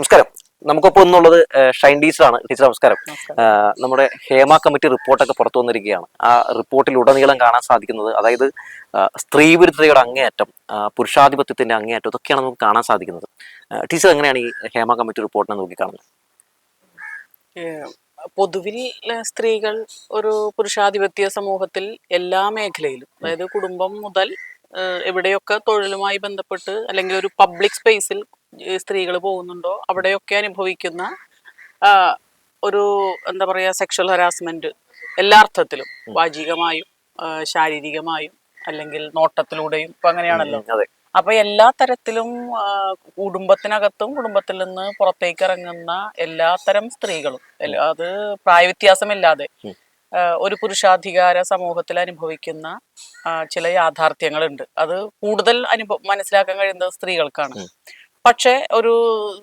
നമസ്കാരം. നമുക്കൊപ്പം എന്നുള്ളത് ഷൈൻ ടീച്ചറാണ്. ടീച്ചർ നമസ്കാരം. നമ്മുടെ ഹേമ കമ്മിറ്റി റിപ്പോർട്ടൊക്കെ പുറത്തു വന്നിരിക്കുകയാണ്. ആ റിപ്പോർട്ടിൽ ഉടനീളം കാണാൻ സാധിക്കുന്നത് അതായത് സ്ത്രീ വിരുദ്ധതയുടെ അങ്ങേയറ്റം പുരുഷാധിപത്യത്തിന്റെ അങ്ങേയറ്റം ഇതൊക്കെയാണ് നമുക്ക് കാണാൻ സാധിക്കുന്നത്. ടീച്ചർ എങ്ങനെയാണ് ഈ ഹേമ കമ്മിറ്റി റിപ്പോർട്ടിനെ നോക്കിക്കാണുന്നത്? പൊതുവിൽ സ്ത്രീകൾ ഒരു പുരുഷാധിപത്യ സമൂഹത്തിൽ എല്ലാ മേഖലയിലും അതായത് കുടുംബം മുതൽ എവിടെയൊക്കെ തൊഴിലുമായി ബന്ധപ്പെട്ട് അല്ലെങ്കിൽ ഒരു പബ്ലിക് സ്പേസിൽ സ്ത്രീകൾ പോകുന്നുണ്ടോ? അവിടെയൊക്കെ അനുഭവിക്കുന്ന ഒരു എന്താ പറയുക സെക്ഷൽ ഹരാസ്മെന്റ് എല്ലാ അർത്ഥത്തിലും. വാചികമായും ശാരീരികമായും അല്ലെങ്കിൽ നോട്ടത്തിലൂടെയും ഇപ്പൊ അങ്ങനെയാണല്ലോ. അപ്പൊ എല്ലാ തരത്തിലും കുടുംബത്തിനകത്തും കുടുംബത്തിൽ നിന്ന് പുറത്തേക്ക് ഇറങ്ങുന്ന എല്ലാ തരം സ്ത്രീകളും അത് പ്രായവ്യത്യാസമില്ലാതെ. ഒരു പുരുഷാധികാര സമൂഹത്തിൽ അനുഭവിക്കുന്ന ചില യാഥാർത്ഥ്യങ്ങളുണ്ട്. അത് കൂടുതൽ അനുഭവ മനസ്സിലാക്കാൻ കഴിയുന്നത് സ്ത്രീകൾക്കാണ്. പക്ഷെ ഒരു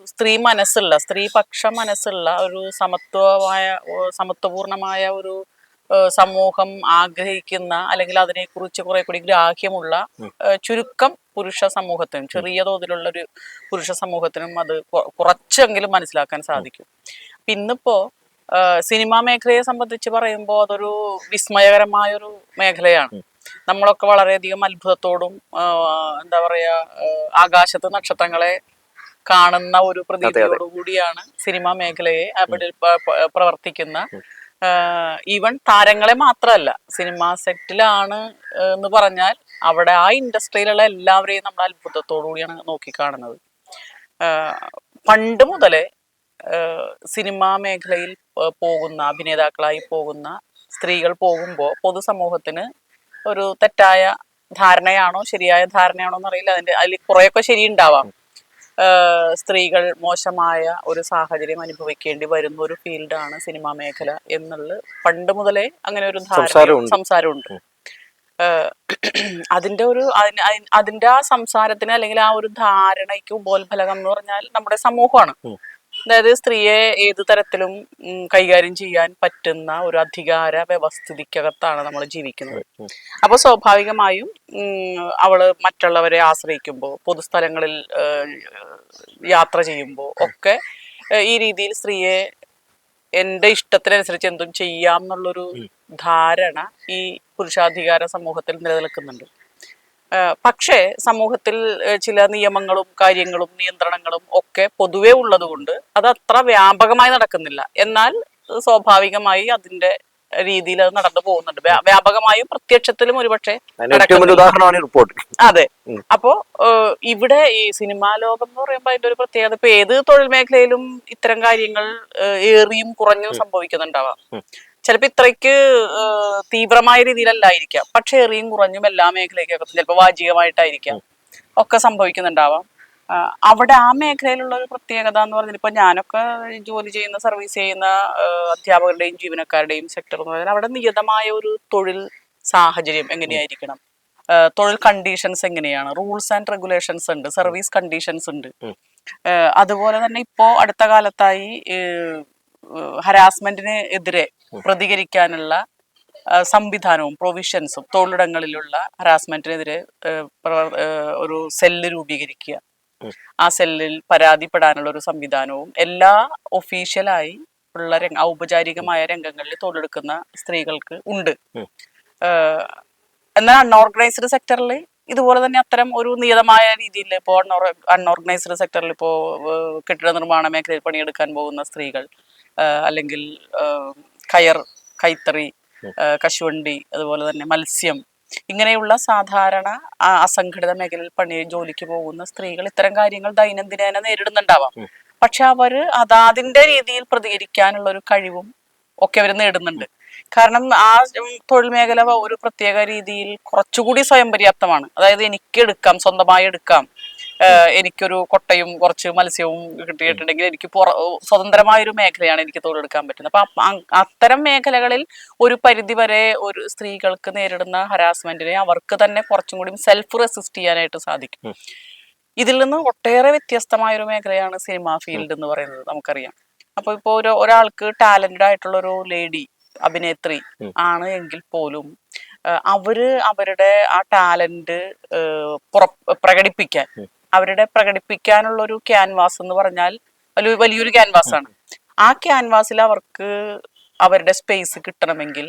സ്ത്രീ മനസ്സുള്ള സ്ത്രീപക്ഷ മനസ്സുള്ള ഒരു സമത്വമായ സമത്വപൂർണമായ ഒരു സമൂഹം ആഗ്രഹിക്കുന്ന അല്ലെങ്കിൽ അതിനെക്കുറിച്ച് കുറെ കൂടി ഗ്രാഹ്യമുള്ള ചുരുക്കം പുരുഷ സമൂഹത്തിനും ചെറിയ തോതിലുള്ള ഒരു പുരുഷ സമൂഹത്തിനും അത് കുറച്ചെങ്കിലും മനസ്സിലാക്കാൻ സാധിക്കും. പിന്നിപ്പോ ഇന്നിപ്പോ സിനിമാ മേഖലയെ സംബന്ധിച്ച് പറയുമ്പോൾ അതൊരു വിസ്മയകരമായൊരു മേഖലയാണ്. നമ്മളൊക്കെ വളരെയധികം അത്ഭുതത്തോടും എന്താ പറയാ ഏഹ് ആകാശത്ത് നക്ഷത്രങ്ങളെ കാണുന്ന ഒരു പ്രതീതിയോടുകൂടിയാണ് സിനിമാ മേഖലയെ അവിടെ പ്രവർത്തിക്കുന്ന ഈവൻ താരങ്ങളെ മാത്രമല്ല സിനിമാ സെറ്റിലാണ് എന്ന് പറഞ്ഞാൽ അവിടെ ആ ഇൻഡസ്ട്രിയിലുള്ള എല്ലാവരെയും നമ്മൾ അത്ഭുതത്തോടുകൂടിയാണ് നോക്കിക്കാണുന്നത്. പണ്ട് മുതലേ സിനിമാ മേഖലയിൽ പോകുന്ന അഭിനേതാക്കളായി പോകുന്ന സ്ത്രീകൾ പോകുമ്പോൾ പൊതുസമൂഹത്തിന് ഒരു തെറ്റായ ധാരണയാണോ ശരിയായ ധാരണയാണോ എന്നറിയില്ല. അതിന്റെ അതിൽ കുറെയൊക്കെ ശരിയുണ്ടാവാം. ഉണ്ടാവാം സ്ത്രീകൾ മോശമായ ഒരു സാഹചര്യം അനുഭവിക്കേണ്ടി വരുന്ന ഒരു ഫീൽഡാണ് സിനിമാ മേഖല എന്നുള്ള പണ്ട് മുതലേ അങ്ങനെ ഒരു ധാരണ സംസാരമുണ്ട്. അതിന്റെ ഒരു അതിന്റെ ആ സംസാരത്തിന് അല്ലെങ്കിൽ ആ ഒരു ധാരണയ്ക്ക് ഉപോത്ഫലകം എന്ന് പറഞ്ഞാൽ നമ്മുടെ സമൂഹമാണ്. അതായത് സ്ത്രീയെ ഏത് തരത്തിലും കൈകാര്യം ചെയ്യാൻ പറ്റുന്ന ഒരു അധികാര വ്യവസ്ഥിതിക്കകത്താണ് നമ്മൾ ജീവിക്കുന്നത്. അപ്പോൾ അപ്പൊ സ്വാഭാവികമായും അവൾ മറ്റുള്ളവരെ ആശ്രയിക്കുമ്പോൾ പൊതുസ്ഥലങ്ങളിൽ യാത്ര ചെയ്യുമ്പോൾ ഒക്കെ ഈ രീതിയിൽ സ്ത്രീയെ എന്റെ ഇഷ്ടത്തിനനുസരിച്ച് എന്തും ചെയ്യാം എന്നുള്ളൊരു ധാരണ ഈ പുരുഷാധികാര സമൂഹത്തിൽ നിലനിൽക്കുന്നുണ്ട്. പക്ഷേ സമൂഹത്തിൽ ചില നിയമങ്ങളും കാര്യങ്ങളും നിയന്ത്രണങ്ങളും ഒക്കെ പൊതുവേ ഉള്ളതുകൊണ്ട് അത് അത്ര വ്യാപകമായി നടക്കുന്നില്ല. എന്നാൽ സ്വാഭാവികമായി അതിന്റെ രീതിയിൽ അത് നടന്നു പോകുന്നുണ്ട്. വ്യാ- വ്യാപകമായും പ്രത്യക്ഷത്തിലും ഒരുപക്ഷെ ഉദാഹരണമാണ് റിപ്പോർട്ട് അതെ. അപ്പോ ഇവിടെ ഈ സിനിമാ ലോകം എന്ന് പറയുമ്പോൾ അതിന്റെ ഒരു പ്രത്യേകത ഇപ്പൊ ഏത് തൊഴിൽ മേഖലയിലും ഇത്തരം കാര്യങ്ങൾ ഏറിയും കുറഞ്ഞും സംഭവിക്കുന്നുണ്ടാവാം. ഉം. ചിലപ്പോ ഇത്രയ്ക്ക് തീവ്രമായ രീതിയിലല്ലായിരിക്കാം. പക്ഷെ എറിയും കുറഞ്ഞും എല്ലാ മേഖലയ്ക്കൊക്കെ ചിലപ്പോൾ വാചികമായിട്ടായിരിക്കാം. ഒക്കെ സംഭവിക്കുന്നുണ്ടാവാം. അവിടെ ആ മേഖലയിലുള്ള ഒരു പ്രത്യേകത എന്ന് പറഞ്ഞാൽ ഇപ്പൊ ഞാനൊക്കെ ജോലി ചെയ്യുന്ന സർവീസ് ചെയ്യുന്ന അധ്യാപകരുടെയും ജീവനക്കാരുടെയും സെക്ടർ എന്ന് പറഞ്ഞാൽ അവിടെ നിയതമായ ഒരു തൊഴിൽ സാഹചര്യം എങ്ങനെയായിരിക്കണം? തൊഴിൽ കണ്ടീഷൻസ് എങ്ങനെയാണ്? റൂൾസ് ആൻഡ് റെഗുലേഷൻസ് ഉണ്ട് സർവീസ് കണ്ടീഷൻസ് ഉണ്ട്. അതുപോലെ തന്നെ ഇപ്പോ അടുത്ത കാലത്തായി ഹരാസ്മെന്റിന് എതിരെ പ്രതികരിക്കാനുള്ള സംവിധാനവും പ്രൊവിഷൻസും തൊഴിലിടങ്ങളിലുള്ള ഹറാസ്മെന്റിനെതിരെ ഒരു സെല്ല് രൂപീകരിക്കുക. ആ സെല്ലിൽ പരാതിപ്പെടാനുള്ള ഒരു സംവിധാനവും എല്ലാ ഒഫീഷ്യലായി ഉള്ള ഔപചാരികമായ രംഗങ്ങളിൽ തൊഴിലെടുക്കുന്ന സ്ത്രീകൾക്ക് ഉണ്ട്. എന്നാൽ അൺഓർഗനൈസ്ഡ് സെക്ടറിൽ ഇതുപോലെ തന്നെ അത്തരം ഒരു നിയതമായ രീതിയിൽ ഇപ്പോൾ അൺഓർഗനൈസ്ഡ് സെക്ടറിൽ ഇപ്പോൾ കെട്ടിട നിർമ്മാണ മേഖലയിൽ പണിയെടുക്കാൻ പോകുന്ന സ്ത്രീകൾ അല്ലെങ്കിൽ കയർ കൈത്തറി കശുവണ്ടി അതുപോലെ തന്നെ മത്സ്യം ഇങ്ങനെയുള്ള സാധാരണ അസംഘടിത മേഖലയിൽ പണി ജോലിക്ക് പോകുന്ന സ്ത്രീകൾ ഇത്തരം കാര്യങ്ങൾ ദൈനംദിനേന നേരിടുന്നുണ്ടാവാം. പക്ഷെ അവർ അതാതിന്റെ രീതിയിൽ പ്രതികരിക്കാനുള്ള ഒരു കഴിവും ഒക്കെ അവർ നേടുന്നുണ്ട്. കാരണം ആ തൊഴിൽ മേഖല ഒരു പ്രത്യേക രീതിയിൽ കുറച്ചുകൂടി സ്വയം പര്യാപ്തമാണ് അതായത് എനിക്ക് എടുക്കാം സ്വന്തമായി എടുക്കാം. എനിക്കൊരു കൊട്ടയും കുറച്ച് മത്സ്യവും കിട്ടിയിട്ടുണ്ടെങ്കിൽ എനിക്ക് പുറ സ്വതന്ത്രമായ ഒരു മേഖലയാണ് എനിക്ക് തൊഴിലെടുക്കാൻ പറ്റുന്നത് അപ്പൊ അത്തരം മേഖലകളിൽ ഒരു പരിധി വരെ ഒരു സ്ത്രീകൾക്ക് നേരിടുന്ന ഹരാസ്മെന്റിനെ അവർക്ക് തന്നെ കുറച്ചും കൂടി സെൽഫ് റെസിസ്റ്റ് ചെയ്യാനായിട്ട് സാധിക്കും ഇതിൽ നിന്ന് ഒട്ടേറെ വ്യത്യസ്തമായ ഒരു മേഖലയാണ് സിനിമാ ഫീൽഡ് എന്ന് പറയുന്നത് നമുക്കറിയാം അപ്പൊ ഇപ്പൊ ഒരു ഒരാൾക്ക് ടാലന്റഡ് ആയിട്ടുള്ള ഒരു ലേഡി അഭിനേത്രി. ആണ് എങ്കിൽ പോലും അവർ അവരുടെ ആ ടാലന്റ് പ്രകടിപ്പിക്കാൻ. അവരുടെ പ്രകടിപ്പിക്കാനുള്ള ഒരു ക്യാൻവാസ് എന്ന് പറഞ്ഞാൽ വലിയ വലിയൊരു ക്യാൻവാസ് ആണ്. ആ ക്യാൻവാസിൽ അവർക്ക് അവരുടെ സ്പേസ് കിട്ടണമെങ്കിൽ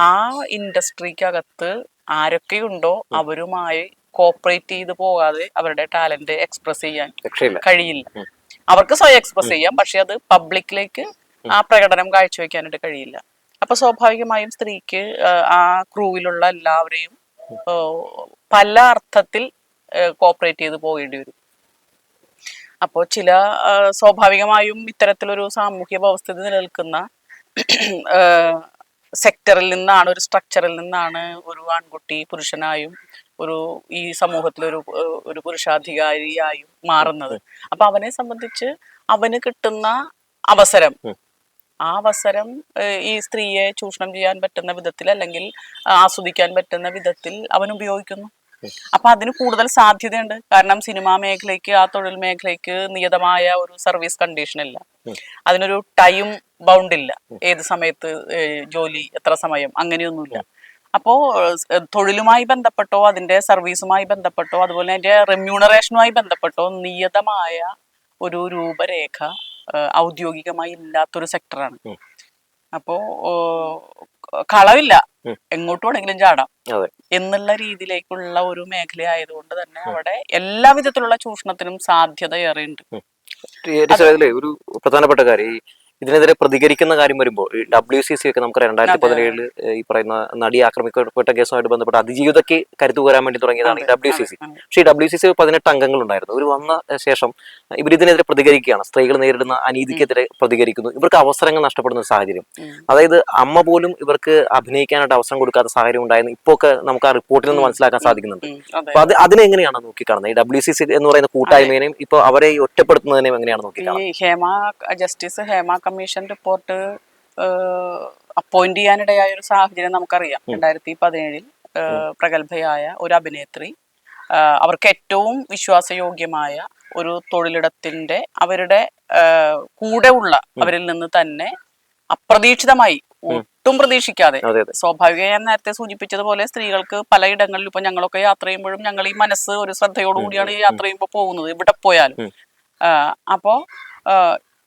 ആ ഇൻഡസ്ട്രിക്കകത്ത് ആരൊക്കെയുണ്ടോ അവരുമായി കോപ്പറേറ്റ് ചെയ്ത് പോകാതെ അവരുടെ ടാലന്റ് എക്സ്പ്രസ് ചെയ്യാൻ കഴിയില്ല. അവർക്ക് സ്വയം എക്സ്പ്രസ് ചെയ്യാം. പക്ഷെ അത് പബ്ലിക്കിലേക്ക് ആ പ്രകടനം കാഴ്ചവെക്കാനായിട്ട് കഴിയില്ല. അപ്പൊ സ്വാഭാവികമായും സ്ത്രീക്ക് ആ, ക്രൂവിലുള്ള എല്ലാവരെയും പല അർത്ഥത്തിൽ കോപ്പറേറ്റ് ചെയ്ത് പോകേണ്ടി വരും. അപ്പോൾ ചില സ്വാഭാവികമായും ഇത്തരത്തിലൊരു സാമൂഹ്യ വ്യവസ്ഥിതി നിലനിൽക്കുന്ന സെക്ടറിൽ നിന്നാണ് ഒരു സ്ട്രക്ചറിൽ നിന്നാണ് ഒരു ആൺകുട്ടി പുരുഷനായും ഒരു ഈ സമൂഹത്തിലൊരു ഒരു പുരുഷാധികാരിയായും മാറുന്നത്. അപ്പൊ അവനെ സംബന്ധിച്ച് അവന് കിട്ടുന്ന അവസരം ആ അവസരം ഈ സ്ത്രീയെ ചൂഷണം ചെയ്യാൻ പറ്റുന്ന വിധത്തിൽ അല്ലെങ്കിൽ ആസ്വദിക്കാൻ പറ്റുന്ന വിധത്തിൽ അവൻ ഉപയോഗിക്കുന്നു. അപ്പൊ അതിന് കൂടുതൽ സാധ്യതയുണ്ട്. കാരണം സിനിമാ മേഖലയ്ക്ക് ആ തൊഴിൽ മേഖലയ്ക്ക് നിയതമായ ഒരു സർവീസ് കണ്ടീഷൻ ഇല്ല. അതിനൊരു ടൈം ബൗണ്ട് ഇല്ല. ഏത് സമയത്ത് ജോലി എത്ര സമയം അങ്ങനെയൊന്നുമില്ല. അപ്പോ തൊഴിലുമായി ബന്ധപ്പെട്ടോ അതിന്റെ സർവീസുമായി ബന്ധപ്പെട്ടോ അതുപോലെ അതിന്റെ റെമ്യൂണറേഷനുമായി ബന്ധപ്പെട്ടോ നിയതമായ ഒരു രൂപരേഖ ഔദ്യോഗികമായി ഇല്ലാത്തൊരു സെക്ടറാണ്. അപ്പോ കളവില്ല. എങ്ങോട്ട് വേണമെങ്കിലും ചാടാം. എന്നുള്ള രീതിയിലേക്കുള്ള ഒരു മേഖല ആയതുകൊണ്ട് തന്നെ അവിടെ എല്ലാ വിധത്തിലുള്ള ചൂഷണത്തിനും സാധ്യത ഏറെയുണ്ട്. ഇതിലെ ഒരു പ്രധാനപ്പെട്ട കാര്യം ഇതിനെതിരെ പ്രതികരിക്കുന്ന കാര്യം വരുമ്പോൾ ഈ ഡബ്ല്യു സി സി ഒക്കെ നമുക്ക് രണ്ടായിരത്തി പതിനേഴിൽ ഈ പറയുന്ന നടി ആക്രമിക്കപ്പെട്ട കേസുമായിട്ട് ബന്ധപ്പെട്ട അതിജീവിതയ്ക്ക് കരുത്തു വരാൻ വേണ്ടി തുടങ്ങിയതാണ് ഈ ഡബ്ല്യു സി സി പക്ഷേ ഈ ഡബ്ല്യു സി സി പതിനെട്ട് അംഗങ്ങളുണ്ടായിരുന്നു. ഇവർ വന്ന ശേഷം ഇവർ ഇതിനെതിരെ പ്രതികരിക്കുകയാണ്. സ്ത്രീകൾ നേരിടുന്ന അനീതിക്കെതിരെ പ്രതികരിക്കുന്നു. ഇവർക്ക് അവസരങ്ങൾ നഷ്ടപ്പെടുന്ന സാഹചര്യം. അതായത് അമ്മ പോലും ഇവർക്ക് അഭിനയിക്കാനായിട്ട് അവസരം കൊടുക്കാത്ത സാഹചര്യം ഉണ്ടായിരുന്നു ഇപ്പോൾ ഒക്കെ നമുക്ക് ആ റിപ്പോർട്ടിൽ നിന്ന് മനസ്സിലാക്കാൻ സാധിക്കുന്നുണ്ട്. അപ്പൊ അത് അതിനെങ്ങനെയാണ് നോക്കിക്കാണുന്നത്? ഈ ഡബ്ല്യു സി സി എന്ന് പറയുന്ന കൂട്ടായ്മേനെയും ഇപ്പൊ അവരെ ഒറ്റപ്പെടുത്തുന്നതിനെയും എങ്ങനെയാണ് നോക്കിക്കാണുന്നത്? കാണുന്നത് Hema justice Hema commission report appoint ചെയ്യാനിടയായ ഒരു സാഹചര്യം നമുക്കറിയാം. രണ്ടായിരത്തി പതിനേഴിൽ പ്രഗത്ഭയായ ഒരു അഭിനേത്രി അവർക്ക് ഏറ്റവും വിശ്വാസയോഗ്യമായ ഒരു തൊഴിലിടത്തിന്റെ അവരുടെ കൂടെ ഉള്ള അവരിൽ നിന്ന് തന്നെ അപ്രതീക്ഷിതമായി ഒട്ടും പ്രതീക്ഷിക്കാതെ അതെ ഞാൻ നേരത്തെ സൂചിപ്പിച്ചതുപോലെ സ്ത്രീകൾക്ക് പലയിടങ്ങളിലും ഇപ്പൊ ഞങ്ങളൊക്കെ യാത്ര ചെയ്യുമ്പോഴും ഞങ്ങൾ ഈ മനസ്സ് ഒരു ശ്രദ്ധയോടുകൂടിയാണ് ഈ യാത്ര ചെയ്യുമ്പോൾ പോകുന്നത് ഇവിടെ പോയാലും. അപ്പോ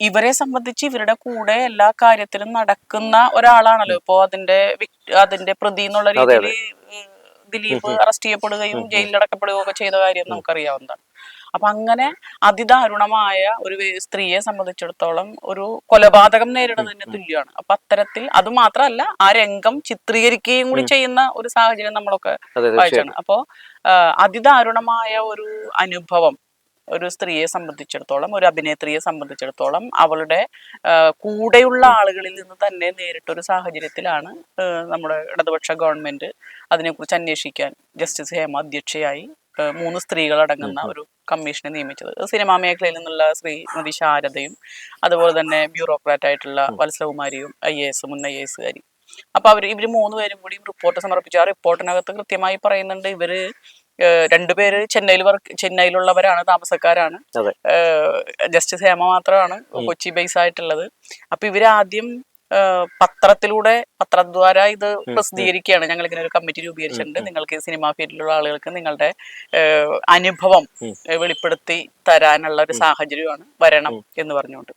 ഇവരെ സംബന്ധിച്ച് ഇവരുടെ കൂടെ എല്ലാ കാര്യത്തിലും നടക്കുന്ന ഒരാളാണല്ലോ ഇപ്പോ അതിന്റെ അതിന്റെ പ്രതി എന്നുള്ള രീതിയിൽ ദിലീപ് അറസ്റ്റ് ചെയ്യപ്പെടുകയും ജയിലിലടക്കപ്പെടുകയും ഒക്കെ ചെയ്ത കാര്യം നമുക്കറിയാവുന്നതാണ്. അപ്പൊ അങ്ങനെ അതിദാരുണമായ ഒരു സ്ത്രീയെ സംബന്ധിച്ചിടത്തോളം ഒരു കൊലപാതകം നേരിടുന്നതിന് തുല്യമാണ്. അപ്പൊ അത്തരത്തിൽ അത് മാത്രമല്ല ആ രംഗം ചിത്രീകരിക്കുകയും കൂടി ചെയ്യുന്ന ഒരു സാഹചര്യം നമ്മളൊക്കെ വായിച്ചാണ് അപ്പോ അതിദാരുണമായ ഒരു അനുഭവം ഒരു സ്ത്രീയെ സംബന്ധിച്ചിടത്തോളം ഒരു അഭിനേത്രിയെ സംബന്ധിച്ചിടത്തോളം അവളുടെ കൂടെയുള്ള ആളുകളിൽ നിന്ന് തന്നെ നേരിട്ടൊരു സാഹചര്യത്തിലാണ് നമ്മുടെ ഇടതുപക്ഷ ഗവൺമെന്റ് അതിനെക്കുറിച്ച് അന്വേഷിക്കാൻ ജസ്റ്റിസ് ഹേമ അധ്യക്ഷയായി മൂന്ന് സ്ത്രീകൾ അടങ്ങുന്ന ഒരു കമ്മീഷനെ നിയമിച്ചത്. സിനിമാ മേഖലയിൽ നിന്നുള്ള ശ്രീമതി ശാരദയും അതുപോലെ തന്നെ ബ്യൂറോക്രാറ്റ് ആയിട്ടുള്ള വത്സകുമാരിയും ഐ എ എസ് മുൻ ഐ എ എസുകാരി. അപ്പൊ അവർ ഇവർ മൂന്ന് പേരും കൂടി റിപ്പോർട്ട് സമർപ്പിച്ചു. ആ റിപ്പോർട്ടിനകത്ത് കൃത്യമായി പറയുന്നുണ്ട് ഇവർ രണ്ടുപേര് ചെന്നൈയിൽ വർക്ക് ചെന്നൈയിലുള്ളവരാണ് താമസക്കാരാണ്. ജസ്റ്റിസ് ഹേമ മാത്രമാണ് കൊച്ചി ബേസ് ആയിട്ടുള്ളത്. അപ്പൊ ഇവർ ആദ്യം പത്രത്തിലൂടെ പത്രദ്വാര ഇത് പ്രസിദ്ധീകരിക്കുകയാണ്. ഞങ്ങൾ ഇങ്ങനെ ഒരു കമ്മിറ്റി രൂപീകരിച്ചിട്ടുണ്ട്. നിങ്ങൾക്ക് സിനിമാ ഫീൽഡിലുള്ള ആളുകൾക്ക് നിങ്ങളുടെ അനുഭവം വെളിപ്പെടുത്തി തരാനുള്ള ഒരു സാഹചര്യമാണ് വരണം എന്ന് പറഞ്ഞുകൊണ്ട്.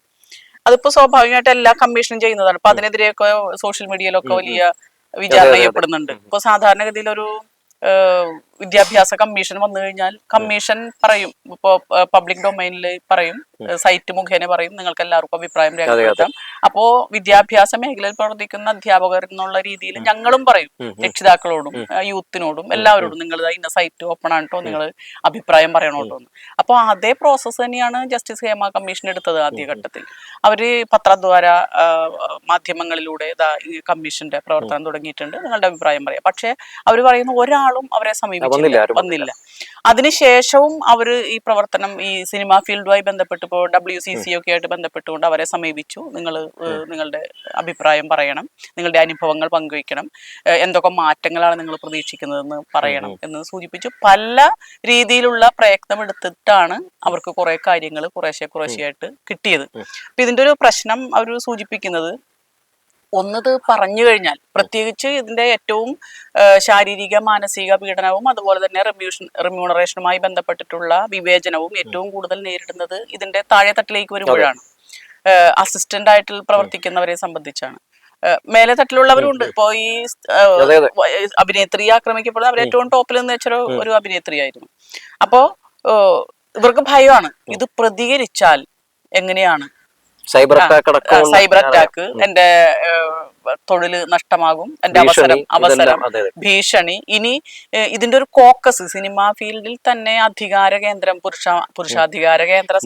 അതിപ്പോ സ്വാഭാവികമായിട്ട് എല്ലാ കമ്മീഷനും ചെയ്യുന്നതാണ്. അപ്പൊ അതിനെതിരെയൊക്കെ സോഷ്യൽ മീഡിയയിലൊക്കെ വലിയ വിചാരണ ചെയ്യപ്പെടുന്നുണ്ട്. ഇപ്പൊ സാധാരണഗതിയിൽ ഒരു വിദ്യാഭ്യാസ കമ്മീഷൻ വന്നു കഴിഞ്ഞാൽ കമ്മീഷൻ പറയും. ഇപ്പോ പബ്ലിക് ഡൊമൈനിൽ പറയും. സൈറ്റ് മുഖേന പറയും. നിങ്ങൾക്ക് എല്ലാവർക്കും അഭിപ്രായം രേഖപ്പെടുത്താം. അപ്പോ വിദ്യാഭ്യാസ മേഖലയിൽ പ്രവർത്തിക്കുന്ന അധ്യാപകർ എന്നുള്ള രീതിയിൽ ഞങ്ങളും പറയും. രക്ഷിതാക്കളോടും യൂത്തിനോടും എല്ലാവരോടും നിങ്ങൾ ഇന്ന സൈറ്റ് ഓപ്പൺ ആണോ നിങ്ങൾ അഭിപ്രായം പറയണോട്ടോ എന്ന്. അപ്പോൾ അതേ പ്രോസസ്സ് തന്നെയാണ് ജസ്റ്റിസ് ഹേമ കമ്മീഷൻ എടുത്തത് ആദ്യഘട്ടത്തിൽ. അവർ പത്രദ്വാര മാധ്യമങ്ങളിലൂടെ കമ്മീഷന്റെ പ്രവർത്തനം തുടങ്ങിയിട്ടുണ്ട്. നിങ്ങളുടെ അഭിപ്രായം പറയാം. പക്ഷെ അവർ പറയുന്ന ഒരാളും അവരെ വന്നില്ല, വന്നില്ല അതിനുശേഷവും അവർ ഈ പ്രവർത്തനം ഈ സിനിമാ ഫീൽഡുമായി ബന്ധപ്പെട്ട് ഇപ്പോൾ ഡബ്ല്യു സി സി ഒക്കെ ആയിട്ട് ബന്ധപ്പെട്ടുകൊണ്ട് അവരെ സമീപിച്ചു. നിങ്ങൾ നിങ്ങളുടെ അഭിപ്രായം പറയണം. നിങ്ങളുടെ അനുഭവങ്ങൾ പങ്കുവയ്ക്കണം. എന്തൊക്കെ മാറ്റങ്ങളാണ് നിങ്ങൾ പ്രതീക്ഷിക്കുന്നതെന്ന് പറയണം എന്ന് സൂചിപ്പിച്ചു. പല രീതിയിലുള്ള പ്രയത്നം എടുത്തിട്ടാണ് അവർക്ക് കുറെ കാര്യങ്ങൾ കുറേശ്ശെ കുറേശ്ശെയായിട്ട് കിട്ടിയത്. അപ്പൊ ഇതിന്റെ ഒരു പ്രശ്നം അവർ സൂചിപ്പിക്കുന്നത് ഒന്നത് പറഞ്ഞു കഴിഞ്ഞാൽ പ്രത്യേകിച്ച് ഇതിന്റെ ഏറ്റവും ശാരീരിക മാനസിക പീഡനവും അതുപോലെ തന്നെ റെമ്യൂഷൻ റെമ്യൂണറേഷനുമായി ബന്ധപ്പെട്ടിട്ടുള്ള വിവേചനവും ഏറ്റവും കൂടുതൽ നേരിടുന്നത് ഇതിന്റെ താഴെത്തട്ടിലേക്ക് വരുമ്പോഴാണ്. അസിസ്റ്റന്റ് ആയിട്ട് പ്രവർത്തിക്കുന്നവരെ സംബന്ധിച്ചാണ്. മേലെ തട്ടിലുള്ളവരുണ്ട് ഇപ്പോ ഈ. അഭിനേത്രി ആക്രമിക്കപ്പെടുന്ന അവർ ഏറ്റവും ടോപ്പിൽ നിന്ന് വെച്ചൊരു ഒരു അഭിനേത്രിയായിരുന്നു. അപ്പോ ഇവർക്ക് ഭയമാണ്. ഇത് പ്രതികരിച്ചാൽ എങ്ങനെയാണ്? സൈബർ അറ്റാക്ക് സൈബർ അറ്റാക്ക് എന്റെ തൊഴിൽ നഷ്ടമാകും എന്റെ അവസരം അവസരം. ഭീഷണി. ഇനി ഇതിന്റെ ഒരു കോക്കസ് സിനിമാ ഫീൽഡിൽ തന്നെ അധികാര കേന്ദ്രം പുരുഷ പുരുഷാധികാര കേന്ദ്ര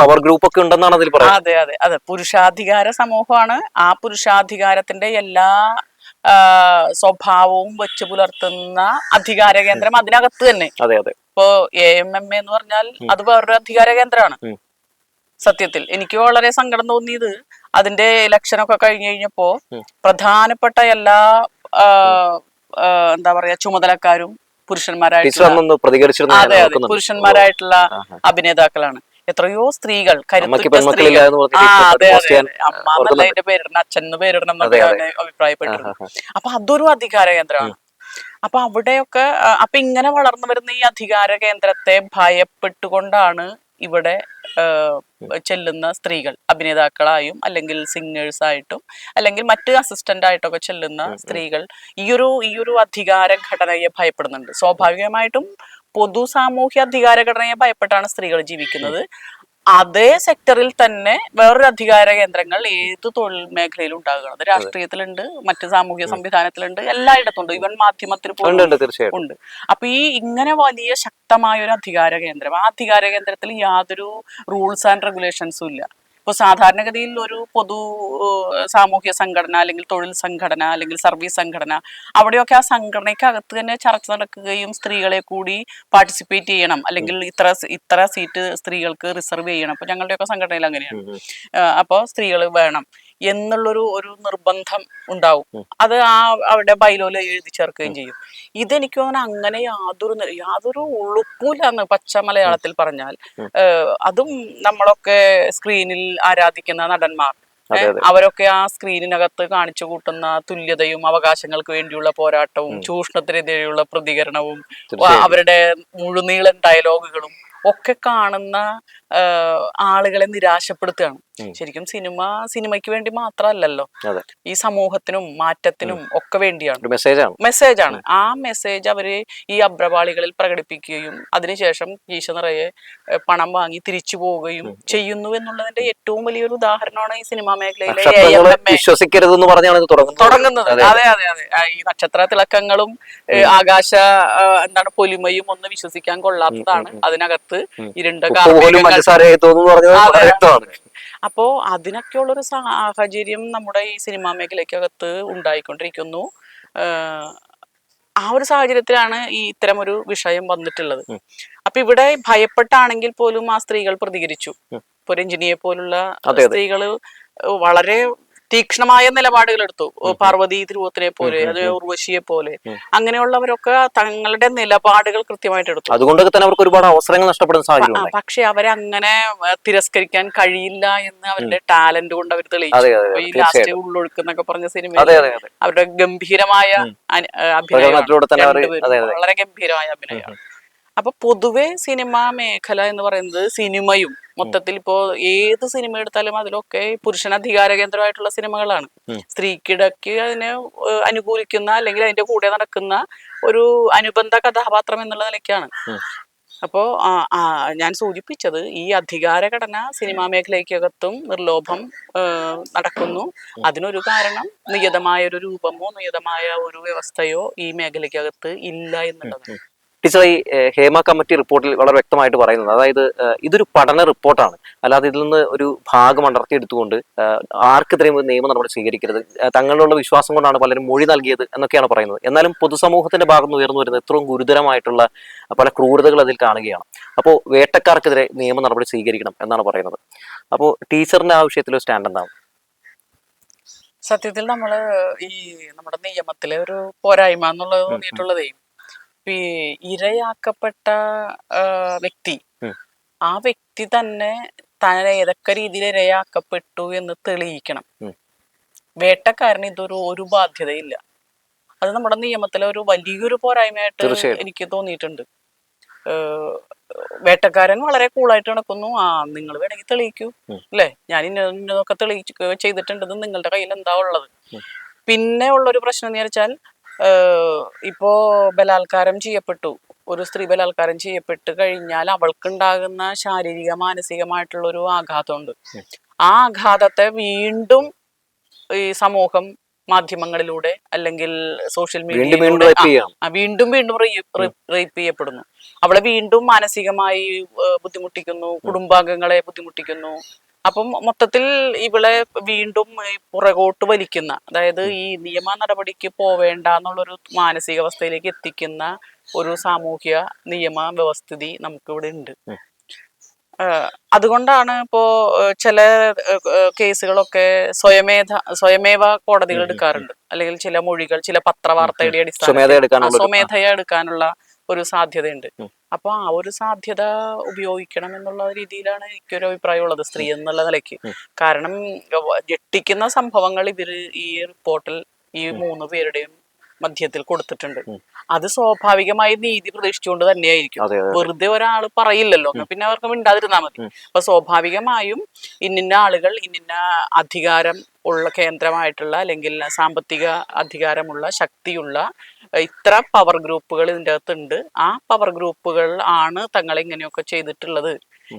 പവർ ഗ്രൂപ്പ് ഒക്കെ ഉണ്ടെന്നാണ് അതിൽ പറയുന്നത്. അതെ അതെ അതെ. പുരുഷാധികാര സമൂഹമാണ്. ആ പുരുഷാധികാരത്തിന്റെ എല്ലാ സ്വഭാവവും വെച്ച് പുലർത്തുന്ന അധികാര കേന്ദ്രം അതിനകത്ത് തന്നെ. അതെ അതെ. ഇപ്പോ എ എം എം എന്ന് പറഞ്ഞാൽ അത് വേറൊരു അധികാര കേന്ദ്രമാണ്. സത്യത്തിൽ. എനിക്ക് വളരെ സങ്കടം തോന്നിയത് അതിന്റെ ഇലക്ഷൻ ഒക്കെ കഴിഞ്ഞു കഴിഞ്ഞപ്പോ പ്രധാനപ്പെട്ട എല്ലാ എന്താ പറയാ ചുമതലക്കാരും പുരുഷന്മാരായിട്ടുള്ള അതെ അതെ. പുരുഷന്മാരായിട്ടുള്ള. അഭിനേതാക്കളാണ്. എത്രയോ സ്ത്രീകൾ കരുത്തുറ്റ സ്ത്രീകൾ. ആ അതെ അതെ അമ്മ എന്നല്ല അതിന്റെ പേരിടണം അച്ഛൻ എന്ന് പേരിടണം എന്നൊക്കെ അഭിപ്രായപ്പെട്ടിരുന്നു അപ്പൊ അതൊരു അധികാര കേന്ദ്രമാണ്. അപ്പൊ അവിടെയൊക്കെ അപ്പൊ ഇങ്ങനെ വളർന്നു വരുന്ന ഈ അധികാര കേന്ദ്രത്തെ ഭയപ്പെട്ടുകൊണ്ടാണ് ഇവിടെ ചെല്ലുന്ന സ്ത്രീകൾ. അഭിനേതാക്കളായും അല്ലെങ്കിൽ സിംഗേഴ്സ് ആയിട്ടും അല്ലെങ്കിൽ മറ്റ് അസിസ്റ്റന്റ് ആയിട്ടൊക്കെ ചെല്ലുന്ന സ്ത്രീകൾ ഈയൊരു ഈയൊരു ഈ ഒരു അധികാര ഘടനയെ ഭയപ്പെടുന്നുണ്ട്. സ്വാഭാവികമായിട്ടും പൊതു സാമൂഹ്യ അധികാര ഘടനയെ ഭയപ്പെട്ടാണ് സ്ത്രീകൾ ജീവിക്കുന്നത്. അതേ സെക്ടറിൽ തന്നെ വേറൊരു അധികാര കേന്ദ്രങ്ങൾ ഏത് തൊഴിൽ മേഖലയിലും ഉണ്ടാകുന്നത് രാഷ്ട്രീയത്തിലുണ്ട് മറ്റ് സാമൂഹ്യ സംവിധാനത്തിലുണ്ട് എല്ലായിടത്തും ഉണ്ട് ഇവൻ മാധ്യമത്തിൽ ഉണ്ട് പോലും ഉണ്ട്. അപ്പൊ ഈ ഇങ്ങനെ വലിയ ശക്തമായ ഒരു അധികാര കേന്ദ്രം ആ അധികാര കേന്ദ്രത്തിൽ യാതൊരു റൂൾസ് ആൻഡ് റെഗുലേഷൻസും ഇല്ല. ഇപ്പൊ സാധാരണഗതിയിൽ ഒരു പൊതു സാമൂഹ്യ സംഘടന അല്ലെങ്കിൽ തൊഴിൽ സംഘടന അല്ലെങ്കിൽ സർവീസ് സംഘടന അവിടെയൊക്കെ ആ സംഘടനയ്ക്കകത്ത് തന്നെ ചർച്ച നടക്കുകയും സ്ത്രീകളെ കൂടി പാർട്ടിസിപ്പേറ്റ് ചെയ്യണം. അല്ലെങ്കിൽ ഇത്ര ഇത്ര സീറ്റ് സ്ത്രീകൾക്ക് റിസർവ് ചെയ്യണം. അപ്പൊ ഞങ്ങളുടെയൊക്കെ സംഘടനയിൽ അങ്ങനെയാണ്. അപ്പോൾ സ്ത്രീകൾ വേണം. എന്നുള്ളൊരു ഒരു നിർബന്ധം ഉണ്ടാവും. അത് ആ അവിടെ ബൈലോയിൽ എഴുതി ചേർക്കുകയും ചെയ്യും. ഇതെനിക്ക് തോന്നുന്നു അങ്ങനെ യാതൊരു യാതൊരു ഉളുപ്പില്ലാന്ന് പച്ച മലയാളത്തിൽ പറഞ്ഞാൽ അതും നമ്മളൊക്കെ സ്ക്രീനിൽ ആരാധിക്കുന്ന നടന്മാർ. അവരൊക്കെ ആ സ്ക്രീനിനകത്ത് കാണിച്ചു കൂട്ടുന്ന തുല്യതയും അവകാശങ്ങൾക്ക് വേണ്ടിയുള്ള പോരാട്ടവും ചൂഷണത്തിനെതിരെയുള്ള പ്രതികരണവും അവരുടെ മുഴുനീളൻ ഡയലോഗുകളും ഒക്കെ കാണുന്ന ആളുകളെ നിരാശപ്പെടുത്തുകയാണ്. ശരിക്കും സിനിമ സിനിമയ്ക്ക് വേണ്ടി മാത്രമല്ലല്ലോ. ഈ സമൂഹത്തിനും മാറ്റത്തിനും ഒക്കെ വേണ്ടിയാണ്. മെസ്സേജാണ് മെസ്സേജ് ആണ്. ആ മെസ്സേജ് അവർ ഈ അഭ്രപാളികളിൽ പ്രകടിപ്പിക്കുകയും അതിനുശേഷം ഈശ നിറയെ പണം വാങ്ങി തിരിച്ചു പോവുകയും ചെയ്യുന്നു എന്നുള്ളതിന്റെ ഏറ്റവും വലിയൊരു ഉദാഹരണമാണ് ഈ സിനിമാ മേഖലയിലെ. വിശ്വസിക്കരുതെന്ന് പറഞ്ഞാണ് തുടങ്ങുന്നത്? അതെ അതെ. അതെ ഈ നക്ഷത്ര തിളക്കങ്ങളും ആകാശ എന്താണ് പൊലിമയും ഒന്ന് വിശ്വസിക്കാൻ കൊള്ളാത്തതാണ് അതിനകത്ത് ഇരുണ്ട അപ്പോ പോലും ഒരു സാഹചര്യം നമ്മുടെ ഈ സിനിമാ മേഖലയ്ക്കകത്ത് ഉണ്ടായിക്കൊണ്ടിരിക്കുന്നു. ആ ഒരു സാഹചര്യത്തിലാണ് ഈ ഇത്തരം ഒരു വിഷയം വന്നിട്ടുള്ളത്. അപ്പൊ ഇവിടെ ഭയപ്പെട്ടാണെങ്കിൽ പോലും ആ സ്ത്രീകൾ പ്രതികരിച്ചു. ഇപ്പൊ രഞ്ജിനിയെ പോലുള്ള. സ്ത്രീകൾ വളരെ തീക്ഷ്ണമായ നിലപാടുകൾ എടുത്തു. പാർവതി ധ്രുവത്തിനെ പോലെ അത് ഉർവശിയെ പോലെ. അങ്ങനെയുള്ളവരൊക്കെ തങ്ങളുടെ നിലപാടുകൾ കൃത്യമായിട്ട് എടുത്തു. അതുകൊണ്ടൊക്കെ തന്നെ അവർക്ക് ഒരുപാട് അവസരങ്ങൾ നഷ്ടപ്പെടുന്ന സാഹചര്യം പക്ഷെ അവരങ്ങനെ അങ്ങനെ തിരസ്കരിക്കാൻ കഴിയില്ല എന്ന് അവരുടെ ടാലന്റ് കൊണ്ട് അവർ തെളിയിച്ചു. ഈ. ലാസ്റ്റ് ഉള്ളൊഴുക്കുന്നൊക്കെ പറഞ്ഞ സിനിമ അവരുടെ ഗംഭീരമായ അതെ. വളരെ ഗംഭീരമായ അഭിനയമാണ്. അപ്പൊ പൊതുവെ സിനിമാ മേഖല എന്ന് പറയുന്നത് സിനിമയും മൊത്തത്തിൽ ഇപ്പോ ഏത് സിനിമ എടുത്താലും അതിലൊക്കെ പുരുഷനധികാര കേന്ദ്രമായിട്ടുള്ള സിനിമകളാണ്. സ്ത്രീക്കിടയ്ക്ക് അതിനെ അനുകൂലിക്കുന്ന അല്ലെങ്കിൽ അതിന്റെ കൂടെ നടക്കുന്ന ഒരു അനുബന്ധ കഥാപാത്രം എന്നുള്ള നിലയ്ക്കാണ്. അപ്പോ ഞാൻ സൂചിപ്പിച്ചത് ഈ അധികാര ഘടന സിനിമാ മേഖലയ്ക്കകത്തും നിർലോഭം നടക്കുന്നു. അതിനൊരു കാരണം നിയതമായ ഒരു രൂപമോ നിയതമായ ഒരു വ്യവസ്ഥയോ ഈ മേഖലയ്ക്കകത്ത് ഇല്ല എന്നുള്ളതാണ്. ടീച്ചർ ഈ ഹേമ കമ്മിറ്റി റിപ്പോർട്ടിൽ വളരെ വ്യക്തമായിട്ട് പറയുന്നത് അതായത് ഇതൊരു പഠന റിപ്പോർട്ടാണ്. അല്ലാതെ ഇതിൽ നിന്ന് ഒരു ഭാഗം അടർത്തിയെടുത്തുകൊണ്ട് ആർക്കെതിരെയും ഒരു നിയമ നടപടി സ്വീകരിക്കരുത്. തങ്ങളിലുള്ള വിശ്വാസം കൊണ്ടാണ് പലരും മൊഴി നൽകിയത് എന്നൊക്കെയാണ് പറയുന്നത്. എന്നാലും പൊതുസമൂഹത്തിന്റെ ഭാഗത്ത് ഉയർന്നു വരുന്ന ഇത്രയും ഗുരുതരമായിട്ടുള്ള പല ക്രൂരതകൾ അതിൽ കാണുകയാണ്. അപ്പോൾ വേട്ടക്കാർക്കെതിരെ നിയമ നടപടി സ്വീകരിക്കണം എന്നാണ് പറയുന്നത്. അപ്പോൾ ടീച്ചറിന്റെ ആ വിഷയത്തിലൊരു സ്റ്റാൻഡ് എന്താണ്? സത്യത്തിൽ നമ്മൾ ഈ നമ്മുടെ നിയമത്തിലെ ഒരു പോരായ്മ എന്നുള്ളത് തോന്നിയിട്ടുള്ളതേ ഇരയാക്കപ്പെട്ട വ്യക്തി. ആ വ്യക്തി തന്നെ തന്നെ ഏതൊക്കെ രീതിയിൽ ഇരയാക്കപ്പെട്ടു എന്ന് തെളിയിക്കണം. വേട്ടക്കാരന് ഇതൊരു ഒരു ബാധ്യതയില്ല. അത് നമ്മുടെ നിയമത്തിലെ ഒരു വലിയൊരു പോരായ്മയായിട്ട് എനിക്ക് തോന്നിയിട്ടുണ്ട്. വേട്ടക്കാരൻ വളരെ കൂളായിട്ട് നടക്കുന്നു. ആ നിങ്ങൾ വേണമെങ്കിൽ തെളിയിക്കൂ. അല്ലെ? ഞാൻ ഇന്ന ഇന്നതൊക്കെ തെളിയിച്ചു ചെയ്തിട്ടുണ്ടെന്ന് നിങ്ങളുടെ കയ്യിൽ എന്താ ഉള്ളത്. പിന്നെ ഉള്ളൊരു പ്രശ്നം എന്ന് വെച്ചാൽ ഏഹ് ഇപ്പോ ബലാത്കാരം ചെയ്യപ്പെട്ടു. ഒരു സ്ത്രീ ബലാത്കാരം ചെയ്യപ്പെട്ട് കഴിഞ്ഞാൽ അവൾക്കുണ്ടാകുന്ന ശാരീരിക മാനസികമായിട്ടുള്ള ഒരു ആഘാതമുണ്ട് ആ ആഘാതത്തെ വീണ്ടും ഈ സമൂഹം മാധ്യമങ്ങളിലൂടെ അല്ലെങ്കിൽ സോഷ്യൽ മീഡിയയിലൂടെ വീണ്ടും വീണ്ടും റേപ്പ് ചെയ്യപ്പെടുന്നു. അവളെ വീണ്ടും മാനസികമായി ബുദ്ധിമുട്ടിക്കുന്നു കുടുംബാംഗങ്ങളെ ബുദ്ധിമുട്ടിക്കുന്നു. അപ്പം മൊത്തത്തിൽ ഇവിടെ വീണ്ടും പുറകോട്ട് വലിക്കുന്ന അതായത് ഈ നിയമ നടപടിക്ക് പോവേണ്ട എന്നുള്ളൊരു മാനസികാവസ്ഥയിലേക്ക് എത്തിക്കുന്ന ഒരു സാമൂഹ്യ നിയമ വ്യവസ്ഥിതി നമുക്കിവിടെ ഉണ്ട്. അതുകൊണ്ടാണ് ഇപ്പോ ചില കേസുകളൊക്കെ സ്വയമേധ സ്വയമേവ കോടതികൾ എടുക്കാറുണ്ട്. അല്ലെങ്കിൽ ചില മൊഴികൾ ചില പത്രവാർത്തയുടെ അടിസ്ഥാനം സ്വമേധയ എടുക്കാനുള്ള ഒരു സാധ്യതയുണ്ട്. അപ്പൊ ആ ഒരു സാധ്യത ഉപയോഗിക്കണം എന്നുള്ള രീതിയിലാണ് എനിക്കൊരു അഭിപ്രായമുള്ളത് സ്ത്രീ എന്നുള്ള നിലയ്ക്ക്. കാരണം ഞെട്ടിക്കുന്ന സംഭവങ്ങൾ ഇവർ ഈ റിപ്പോർട്ടിൽ ഈ മൂന്ന് പേരുടെയും മധ്യത്തിൽ കൊടുത്തിട്ടുണ്ട്. അത് സ്വാഭാവികമായി നീതി പ്രതീക്ഷിച്ചുകൊണ്ട് തന്നെയായിരിക്കും. വെറുതെ ഒരാൾ പറയില്ലല്ലോ പിന്നെ അവർക്ക് മിണ്ടാതിരുന്നാ മതി. അപ്പൊ സ്വാഭാവികമായും ഇന്നിന്ന ആളുകൾ ഇന്നിന്ന അധികാരം ഉള്ള കേന്ദ്രമായിട്ടുള്ള അല്ലെങ്കിൽ സാമ്പത്തിക അധികാരമുള്ള ശക്തിയുള്ള ഇത്ര പവർ ഗ്രൂപ്പുകൾ ഇതിന്റെ അകത്തുണ്ട്. ആ പവർ ഗ്രൂപ്പുകൾ ആണ് തങ്ങളെ ഇങ്ങനെയൊക്കെ ചെയ്തിട്ടുള്ളത്.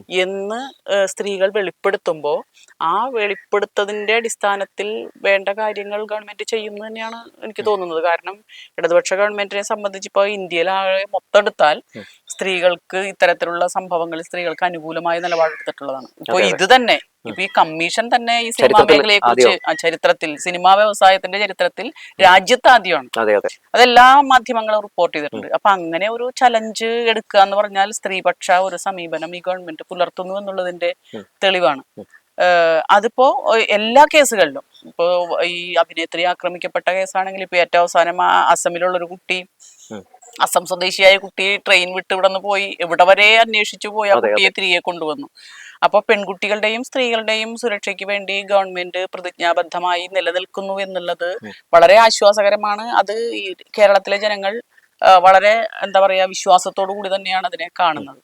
എന്ന് സ്ത്രീകൾ വെളിപ്പെടുത്തുമ്പോൾ ആ വെളിപ്പെടുത്തതിന്റെ അടിസ്ഥാനത്തിൽ വേണ്ട കാര്യങ്ങൾ ഗവൺമെന്റ് ചെയ്യുന്നു തന്നെയാണ് എനിക്ക് തോന്നുന്നത്. കാരണം ഇടതുപക്ഷ ഗവൺമെന്റിനെ സംബന്ധിച്ച് ഇപ്പോൾ ഇന്ത്യയിലാകെ മൊത്തം എടുത്താൽ സ്ത്രീകൾക്ക് ഇത്തരത്തിലുള്ള സംഭവങ്ങൾ സ്ത്രീകൾക്ക് അനുകൂലമായ നിലപാടെടുത്തിട്ടുള്ളതാണ്. ഇപ്പൊ അതെ, അതെ. ഇത് തന്നെ. ഇപ്പൊ ഈ കമ്മീഷൻ തന്നെ ഈ സിനിമാ മേഖലയെ കുറിച്ച് ചരിത്രത്തിൽ സിനിമാ വ്യവസായത്തിന്റെ ചരിത്രത്തിൽ രാജ്യത്ത് ആദ്യമാണ് അതെ അതെ. അതെല്ലാ മാധ്യമങ്ങളും റിപ്പോർട്ട് ചെയ്തിട്ടുണ്ട്. അപ്പൊ അങ്ങനെ ഒരു ചലഞ്ച് എടുക്കുക എന്ന് പറഞ്ഞാൽ സ്ത്രീപക്ഷ ഒരു സമീപനം ഈ ഗവൺമെന്റ് പുലർത്തുന്നു എന്നുള്ളതിന്റെ തെളിവാണ്. അതിപ്പോ എല്ലാ കേസുകളിലും ഇപ്പോ ഈ അഭിനേത്രി ആക്രമിക്കപ്പെട്ട കേസാണെങ്കിൽ ഇപ്പൊ ഏറ്റവും അവസാനം ആ അസമിലുള്ള ഒരു കുട്ടി അസം സ്വദേശിയായ കുട്ടി ട്രെയിൻ വിട്ട് ഇവിടെ നിന്ന് പോയി എവിടെ വരെ അന്വേഷിച്ചു പോയി ആ കുട്ടിയെ തിരികെ കൊണ്ടുവന്നു. അപ്പൊ പെൺകുട്ടികളുടെയും സ്ത്രീകളുടെയും സുരക്ഷയ്ക്ക് വേണ്ടി ഗവൺമെന്റ് പ്രതിജ്ഞാബദ്ധമായി നിലനിൽക്കുന്നു എന്നുള്ളത് വളരെ ആശ്വാസകരമാണ്. അത് ഈ കേരളത്തിലെ ജനങ്ങൾ വളരെ എന്താ പറയാ വിശ്വാസത്തോടു കൂടി തന്നെയാണ് അതിനെ കാണുന്നത്.